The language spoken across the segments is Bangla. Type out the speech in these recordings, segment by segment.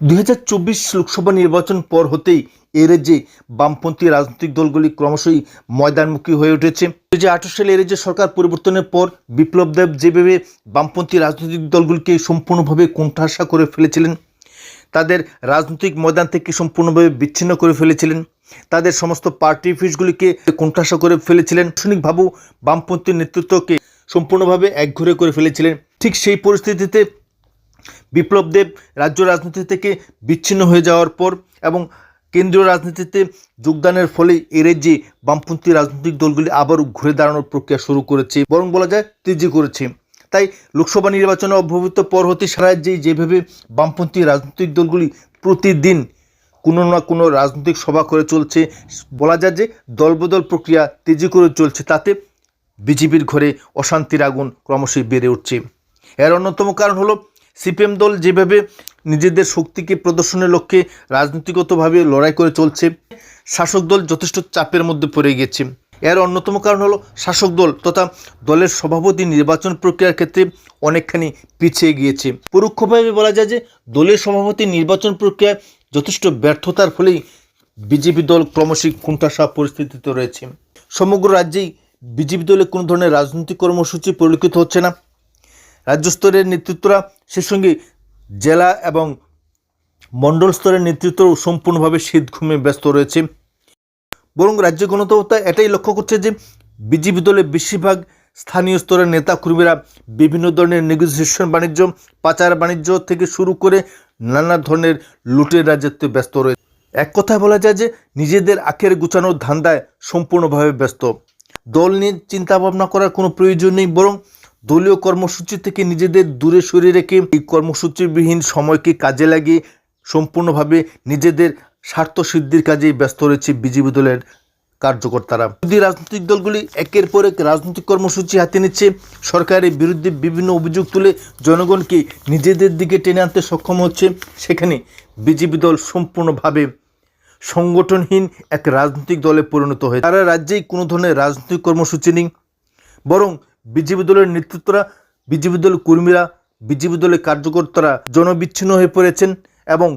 দুই হাজার চব্বিশ লোকসভা নির্বাচন পর হতেই এ রাজ্যে বামপন্থী রাজনৈতিক দলগুলি ক্রমশই ময়দানমুখী হয়ে উঠেছে। দুই হাজার আঠারো সালে এ রাজ্যে সরকার পরিবর্তনের পর বিপ্লব দেব যেভাবে বামপন্থী রাজনৈতিক দলগুলিকে সম্পূর্ণভাবে কোণঠাসা করে ফেলেছিলেন, তাদের রাজনৈতিক ময়দান থেকে সম্পূর্ণভাবে বিচ্ছিন্ন করে ফেলেছিলেন, তাদের সমস্ত পার্টি অফিসগুলিকে কোণঠাসা করে ফেলেছিলেন দার্শনিকভাবেও বামপন্থী নেতৃত্বকে সম্পূর্ণভাবে একঘরে করে ফেলেছিলেন। ঠিক সেই পরিস্থিতিতে বিপ্লব দেব রাজ্য রাজনীতি থেকে বিচ্ছিন্ন হয়ে যাওয়ার পর এবং কেন্দ্রীয় রাজনীতিতে যোগদানের ফলে এ রাজ্যে বামপন্থী রাজনৈতিক দলগুলি আবারও ঘুরে দাঁড়ানোর প্রক্রিয়া শুরু করেছে, বরং বলা যায় তেজি করেছে। তাই লোকসভা নির্বাচনে অব্যবহিত পর হতে সারা রাজ্যেই যেভাবে বামপন্থী রাজনৈতিক দলগুলি প্রতিদিন কোনো না কোনো রাজনৈতিক সভা করে চলছে, বলা যায় যে দলবদল প্রক্রিয়া তেজি করে চলছে, তাতে বিজেপির ঘরে অশান্তির আগুন ক্রমশই বেড়ে উঠছে। এর অন্যতম কারণ হলো সিপিএম দল যেভাবে নিজেদের শক্তিকে প্রদর্শনের লক্ষ্যে রাজনীতিগতভাবে লড়াই করে চলছে, শাসক দল যথেষ্ট চাপের মধ্যে পড়ে গেছে। এর অন্যতম কারণ হলো শাসক দল তথা দলের সভাপতি নির্বাচন প্রক্রিয়ার ক্ষেত্রে অনেকখানি পিছিয়ে গিয়েছে। পরোক্ষভাবে বলা যায় যে দলের সভাপতি নির্বাচন প্রক্রিয়ায় যথেষ্ট ব্যর্থতার ফলেই বিজেপি দল ক্রমশই কোণঠাসা পরিস্থিতিতে রয়েছে। সমগ্র রাজ্যেই বিজেপি দলে কোনো ধরনের রাজনৈতিক কর্মসূচি পরিলক্ষিত হচ্ছে না। রাজ্য স্তরের নেতৃত্বরা সে সঙ্গে জেলা এবং মণ্ডল স্তরের নেতৃত্বও সম্পূর্ণভাবে শীত ঘুমে ব্যস্ত রয়েছে। বরং রাজ্য গণতন্ত্র এটাই লক্ষ্য করছে যে বিজেপি দলের বেশিরভাগ স্থানীয় স্তরের নেতা কর্মীরা বিভিন্ন ধরনের নেগোসিয়েশন বাণিজ্য, পাচার বাণিজ্য থেকে শুরু করে নানা ধরনের লুটের রাজত্বে ব্যস্ত রয়েছে। এক কথায় বলা যায় যে নিজেদের আখের গুছানোর ধান্দায় সম্পূর্ণভাবে ব্যস্ত। দল নিয়ে চিন্তা ভাবনা করার কোনো প্রয়োজন নেই, বরং দলীয় কর্মসূচি থেকে নিজেদের দূরে সরিয়ে রেখে এই কর্মসূচিবিহীন সময়কে কাজে লাগিয়ে সম্পূর্ণভাবে নিজেদের স্বার্থ সিদ্ধির কাজেই ব্যস্ত রয়েছে বিজেপি দলের কার্যকর্তারা। যদি রাজনৈতিক দলগুলি একের পর এক রাজনৈতিক কর্মসূচি হাতে নিচ্ছে। সরকারের বিরুদ্ধে বিভিন্ন অভিযোগ তুলে জনগণকে নিজেদের দিকে টেনে আনতে সক্ষম হচ্ছে। সেখানে বিজেপি দল সম্পূর্ণভাবে সংগঠনহীন এক রাজনৈতিক দলে পরিণত হয়ে তারা রাজ্যেই কোনো ধরনের রাজনৈতিক কর্মসূচি নেই। বরং বিজেপি দলের নেতৃত্বরা, বিজেপি দলের কর্মীরা, বিজেপি দলের কার্যকর্তারা জনবিচ্ছিন্ন হয়ে পড়েছেন এবং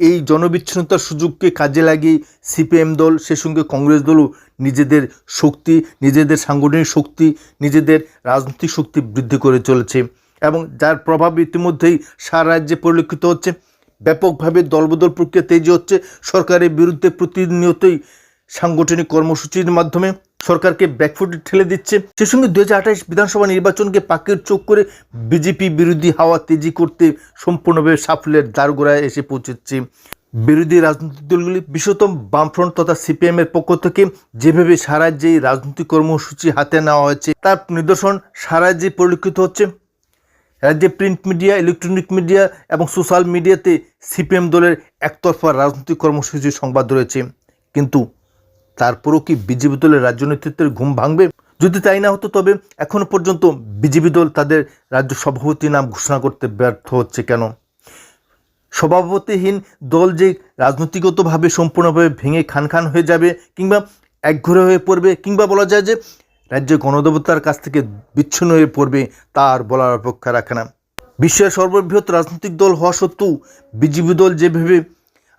এই জনবিচ্ছিন্নতার সুযোগকে কাজে লাগিয়ে সিপিএম দল সে সঙ্গে কংগ্রেস দলও নিজেদের শক্তি, নিজেদের সাংগঠনিক শক্তি, নিজেদের রাজনৈতিক শক্তি বৃদ্ধি করে চলেছে এবং যার প্রভাব ইতিমধ্যেই সারা রাজ্যে পরিলক্ষিত হচ্ছে। ব্যাপকভাবে দলবদল প্রক্রিয়া তেজি হচ্ছে। সরকারের বিরুদ্ধে প্রতিনিয়তই সাংগঠনিক কর্মসূচির মাধ্যমে সরকারকে ব্যাকফুটে ঠেলে দিচ্ছে। সে সঙ্গে দু হাজার আঠাশ বিধানসভা নির্বাচনকে পাকের চোখ করে বিজেপি বিরোধী হাওয়া তেজি করতে সম্পূর্ণভাবে সাফল্যের দ্বারগোড়ায় এসে পৌঁছেছে। বিরোধী রাজনৈতিক দলগুলি বিশেষত বামফ্রন্ট তথা সিপিএম এর পক্ষ থেকে যেভাবে সারা যে রাজনৈতিক কর্মসূচি হাতে নেওয়া হয়েছে, তার নিদর্শন সারা যে পরিলক্ষিত হচ্ছে। রাজ্যে প্রিন্ট মিডিয়া, ইলেকট্রনিক মিডিয়া এবং সোশ্যাল মিডিয়াতে সিপিএম দলের একতরফা রাজনৈতিক কর্মসূচির সংবাদ রয়েছে। কিন্তু তারপরও কি বিজেপি দলের রাজ্য নেতৃত্বের ঘুম ভাঙবে? যদি তাই না হতো, তবে এখনও পর্যন্ত বিজেপি দল তাদের রাজ্য সভাপতি নাম ঘোষণা করতে ব্যর্থ হচ্ছে কেন? সভাপতিহীন দল যে রাজনৈতিকগতভাবে সম্পূর্ণভাবে ভেঙে খান খান হয়ে যাবে কিংবা একঘরে হয়ে পড়বে, কিংবা বলা যায় যে রাজ্যের গণদেবতার কাছ থেকে বিচ্ছিন্ন হয়ে পড়বে তার বলার অপেক্ষা রাখে না। বিশ্বের সর্ববৃহৎ রাজনৈতিক দল হওয়া সত্ত্বেও বিজেপি দল যেভাবে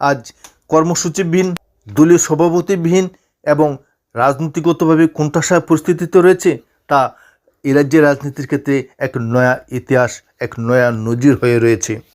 আজ কর্মসূচিবিহীন, দলীয় সভাপতিবিহীন এবং রাজনীতিগতভাবে কোণঠাসা পরিস্থিতিতে রয়েছে, তা এ রাজ্যের রাজনীতির ক্ষেত্রে এক নয়া ইতিহাস, এক নয়া নজির হয়ে রয়েছে।